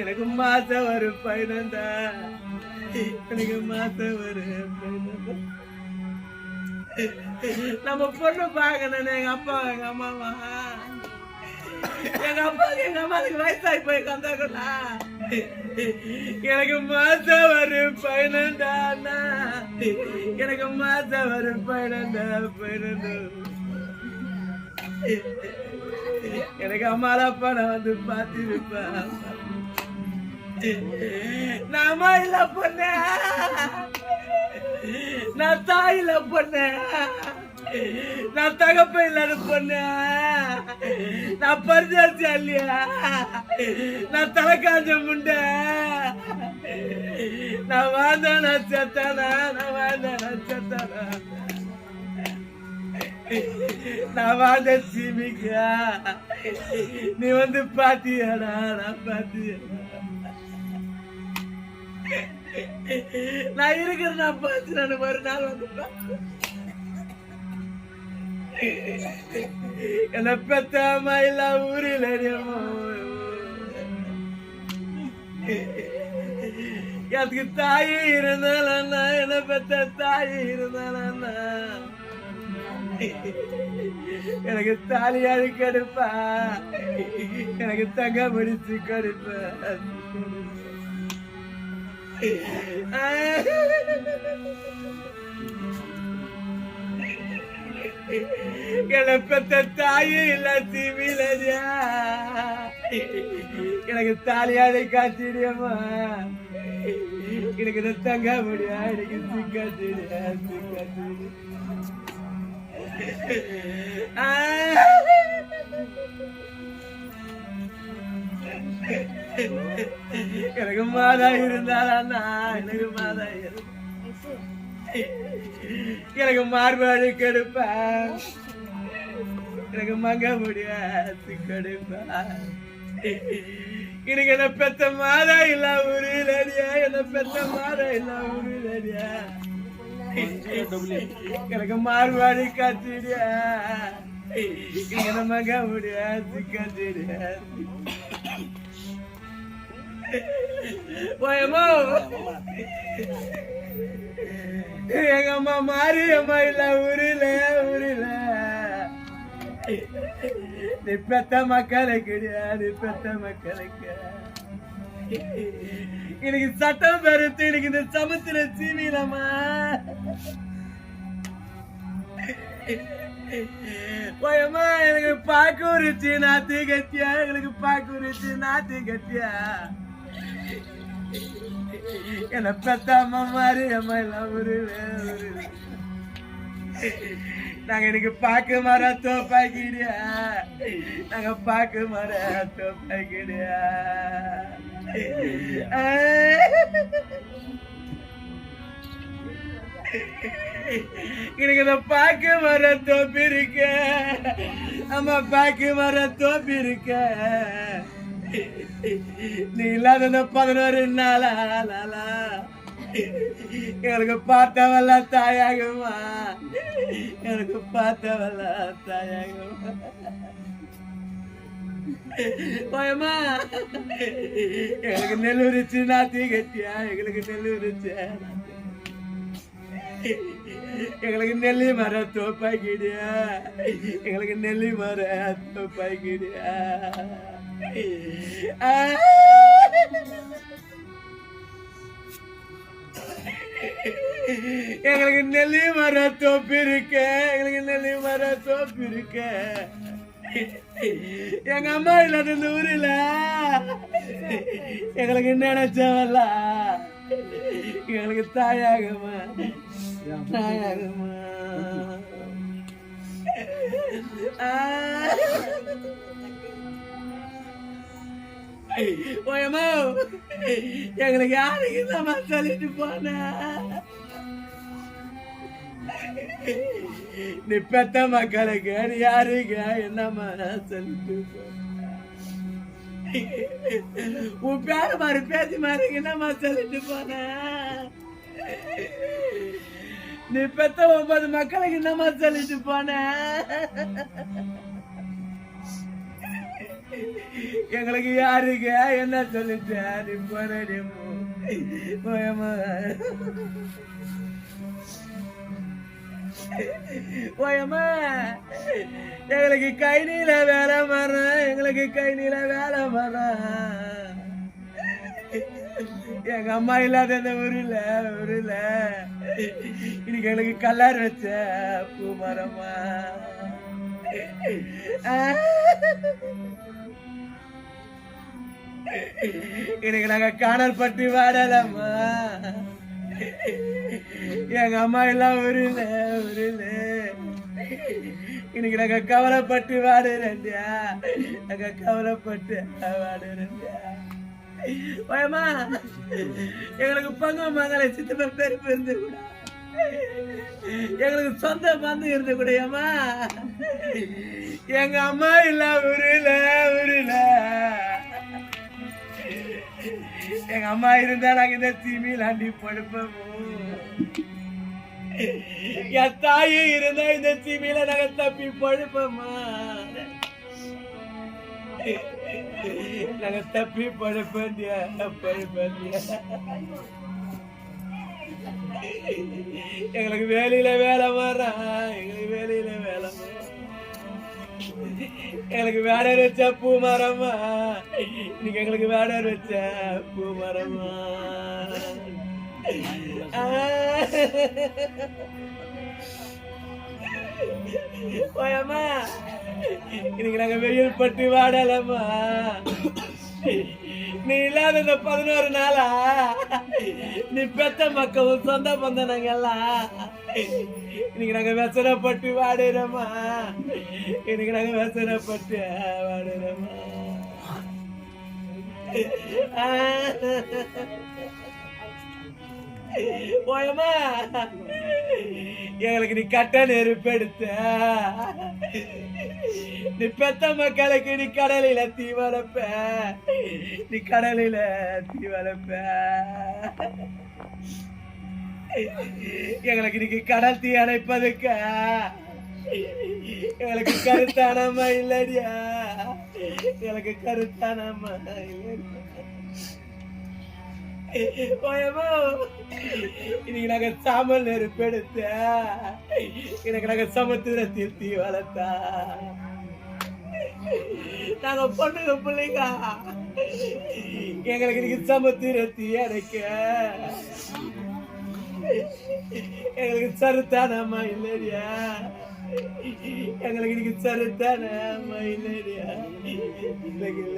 எனக்கு மாசம் ஒரு பையனந்தா எனக்கு மாசம் ஒரு நம்ம பொண்ணு பார்க்கணும் எங்க அப்பா எங்க அம்மாவா எங்க அப்பா எங்க அம்மாவுக்கு வயசாகி போய் கந்தாக்கண்ணா எனக்கு மாசம் ஒரு பயணந்தா அண்ணா. எனக்கு மாசம் ஒரு பயணந்தா பையனண்டா எனக்கு அம்மால அப்பா நான் வந்து பார்த்திருப்பேன் நாம இல்ல பொண்ண. நான் தாயில பொண்ணு. நான் தகப்ப இல்லாத பொண்ணு. நான் பரிசாச்சு இல்லையா நான் தலை காஞ்ச முண்ட. நான் வாழ்ந்தானா செத்தானா நான் வாழ்ந்தானா செத்தானா நான் வாழ்ந்த சீமிக்கா நீ வந்து பாத்தியாடா நான் பாத்தியா நான் இருக்கிற நான் பார்த்து நான் ஒரு நாள் வந்து என்ன பெத்த இல்ல ஊரில் எனக்கு தாயே இருந்தாலும் என்ன பெத்த தாயே இருந்தாலும் எனக்கு தாலியாடி கடுப்பா. எனக்கு தங்க முடிச்சு கடுப்பா. என்னை தாயே இல்ல தீவிலதியா எனக்கு தாலியாடை காத்திடியம்மா எனக்கு தங்க முடியா எனக்கு சிக்காத்திடியா சிக்காத்திடி எனக்கு மாதா இருந்தாலா எனக்கு மாதா எனக்கு மார்பாடு கெடுப்பேன் எனக்கு மங்க முடியாது கெடுப்பேன் எனக்கு என்ன பெத்த மாதா இல்ல உருளடியா என்ன பெத்த மாதா இல்ல உருளடியா எனக்கு மார்வாடி காத்திடியா எனக்கு மங்க முடியாது கத்திடியா எங்க அம்மா மாறி அம்மா இல்ல ஊரில ஊரில. நீ பெத்த மக்களுக்கு நீ பெத்த மக்களுக்கு. எனக்கு சட்டம் பெருத்து எனக்கு இந்த சமத்துல சீவிலமா போயம்மா எனக்கு பாக்கு உரிச்சு நாத்து கட்டியா? எங்களுக்கு பாக்கு உரிச்சு நாத்து கட்டியா? என்ன பெத்த அம்மா மாதிரி அம்மா எல்லாம் ஒரு நாங்க எனக்கு பாக்கு மர தோப்பாக்கிடியா? நாங்க பாக்கு மர தோப்பாக்கிடியா? எனக்கு இந்த பாக்கு மர தோப்பி இருக்க அம்மா பாக்கு மர தோப்பி இருக்க நீ இல்லாத பதினோரு நாளா நாளா எனக்கு பார்த்தவல்ல தாயாகுமா எனக்கு பார்த்தவல்ல தாயாகுமா பயமா எங்களுக்கு நெல் உரிச்சு நாத்தி கட்டியா? எங்களுக்கு நெல் உரிச்சு எங்களுக்கு நெல்லி மர தோப்பாக்கிடியா? எங்களுக்கு நெல்லி மர தோப்பாக்கிடியா? நெல்லி மர தோப்பு இருக்க எங்களுக்கு நெல்லி மர தோப்பு இருக்க எங்க அம்மா இல்லாத இந்த ஊரில். எங்களுக்கு நினைச்சவல்ல. எங்களுக்கு தாயாகமா? தாயாகமா? எங்களுக்கு யாருக்கு நம்ம சொல்லிட்டு போன? நீ பெத்த மக்களுக்கு நீ யாருங்க என்னம்மா சொல்லிட்டு உன் பேரு மாதிரி பேசி மாதிரி என்னம்மா சொல்லிட்டு போன? நீ பெத்த ஒன்பது மக்களுக்கு என்னம்மா சொல்லிட்டு போன? எங்களுக்கு யாருங்க என்ன சொல்லிட்டு? நீ போறடி போயம்மா எங்களுக்கு கை நீல வேலை மரம் எங்களுக்கு கை நீல வேலை மாறா. எங்க அம்மா இல்லாத இந்த ஊருல ஊருல இன்னைக்கு எங்களுக்கு கல்லார் வச்ச பூ மரமா இன்னைக்கு நாங்க காணல் பட்டி வாடலம்மா. எங்க அம்மா எல்லாம் உருள உருள இன்னைக்கு நாங்க கவலைப்பட்டு வாடுறேன்டியா நாங்க கவலைப்பட்டு வாடுறேன்டியா பயமா எங்களுக்கு பங்கு மகளை சித்தப்ப பேர் பிறந்து கூட. எங்களுக்கு சொந்த பந்து இருந்து கூடயம்மா எங்க அம்மா இல்ல உருல உருல அம்மா இருந்தா நாங்க இந்த தீமியில் அண்டி படுப்போம் என் தாயும் இருந்தா இந்த தீமையில நாங்க தப்பி படுப்போமா? நாங்க தப்பி படுப்பண்டியா படுப்பண்டியா எங்களுக்கு வேலையில வேலை வர்றான் எங்களுக்கு வேலையில வேலை வர்றான். எங்களுக்கு வேடர் வச்ச பூ மரமா நீங்க எங்களுக்கு வேடர் வச்ச பூ மரமா போயம்மா இன்னைக்கு நாங்க வெயில் பட்டு வாடலம்மா. நீ இல்லாத இந்த பதினோரு நாளா நீ பெத்த மக்களும் சொந்த பந்தனங்க எல்லாம். இன்னைக்கு நாங்க வெசனப்பட்டு வாடுறோமா? இன்னைக்கு நாங்க வெசனப்பட்டு வாடுறோமா? போயம்மா எங்களுக்கு நீ கட்ட நெருப்பு எடுத்த. நீ பெத்த மக்களுக்கு நீ கடலில தீ வளர்ப்ப. நீ கடலில தீ வளர்ப்ப. எங்களுக்கு இன்னைக்கு கடல் தீ அணைப்பதுக்கா. எங்களுக்கு கருத்தானம்மா இல்லடியா எங்களுக்கு கருத்தானம்மா இல்லடியா இன்னைக்கு நாங்க சாமல் நெருப்பெடுத்த எனக்கு நாங்க சமுத்திரத்தில் தீ வளர்த்தா. நாங்க பொண்ணுங்க பிள்ளைங்க. எங்களுக்கு இன்னைக்கு சமுத்திர ரத்தி அடைக்க எங்களுக்கு சருத்தானம்மா இல்லையா? எங்களுக்கு இன்னைக்கு சருத்தானம்மா இல்லையா?